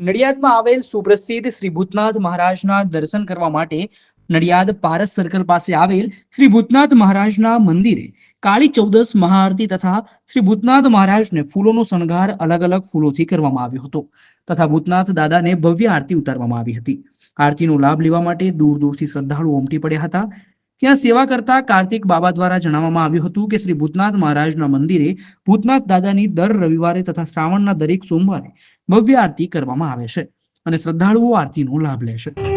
નડિયાદમાં આવેલ સુપ્રસિદ્ધ શ્રી ભૂતનાથ મહારાજના દર્શન કરવા માટે નડિયાદ પારસ સર્કલ પાસે આવેલ શ્રી ભૂતનાથ મહારાજના મંદિરે કાળી ચૌદસ મહાઆરતી તથા શ્રી ભૂતનાથ મહારાજને ફૂલોનો શણગાર અલગ અલગ ફૂલોથી કરવામાં આવ્યો હતો તથા ભૂતનાથ દાદાને ભવ્ય આરતી ઉતારવામાં આવી હતી. આરતીનો લાભ લેવા માટે દૂર દૂરથી શ્રદ્ધાળુઓ ઉમટી પડ્યા હતા. ત્યાં સેવા કરતા કાર્તિક બાબા દ્વારા જણાવવામાં આવ્યું હતું કે શ્રી ભૂતનાથ મહારાજના મંદિરે ભૂતનાથ દાદાની દર રવિવારે તથા શ્રાવણના દરેક સોમવારે ભવ્ય આરતી કરવામાં આવે છે અને શ્રદ્ધાળુઓ આરતીનો લાભ લે છે.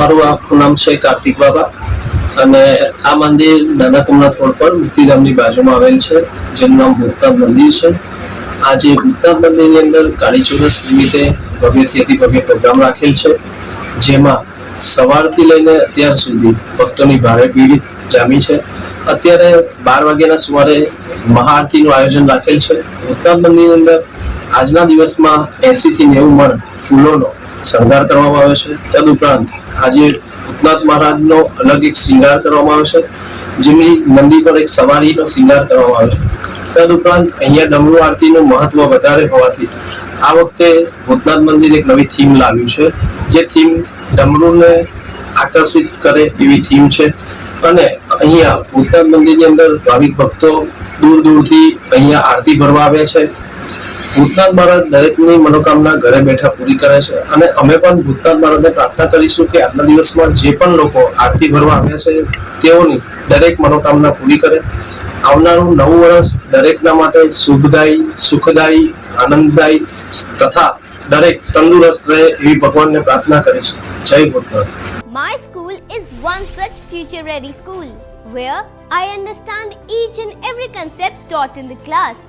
મારું આખું નામ છે કાર્તિક બાબા. અને આ મંદિર નાના થોડ પર મુક્તિધામની બાજુમાં આવેલ છે, જેનું નામ ભૂતનાથ મંદિર છે. આજે ભૂતનાથ મંદિરની અંદર કાળી ચૌદસ નિમિત્તે ભવ્યથી અતિ ભવ્ય પ્રોગ્રામ રાખેલ છે, જેમાં સવારથી લઈને અત્યાર સુધી ભક્તોની ભારે ભીડ જામી છે. અત્યારે બાર વાગ્યાના સવારે મહાઆરતીનું આયોજન રાખેલ છે. ભૂતનાથ મંદિરની અંદર આજના દિવસમાં એસી થી નેવું મણ ફૂલોનો શણગાર કરવામાં આવે છે. તદુપરાંત આજે ભૂતનાથ મહારાજનો અલગ એક શૃંગાર કરવામાં આવે છે, જેમની મંદિર પર એક સવારીનો શૃંગાર કરવામાં આવે છે. તદુપરાંત અહીંયા ડમરુ આરતીનું મહત્વ વધારે હોવાથી આ વખતે ભૂતનાથ મંદિર એક નવી થીમ લાવ્યું છે, જે થીમ ડમરુને આકર્ષિત કરે એવી થીમ છે. અને અહીંયા ભૂતનાથ મંદિરની અંદર ભાવિક ભક્તો દૂર દૂરથી અહીંયા આરતી ભરવા આવે છે. ભૂતનાથ મહારાજ દરેકની મનોકામના ઘરે બેઠા પૂરી કરે છે. અને અમે પણ ભૂતનાથ મહારાજને પ્રાર્થના કરીશું કે આજના દિવસમાં જે પણ લોકો આરતી ભરવા આવ્યા છે, તેઓની દરેક મનોકામના પૂરી કરે. આવનારું નવું વર્ષ દરેકના માટે શુભદાયી, સુખદાયી, આનંદદાયી તથા દરેક તંદુરસ્ત રહે એવી ભગવાનને પ્રાર્થના કરીશું. જય Bhutnath. My school is one such future ready school, where I understand each and every concept taught in the class.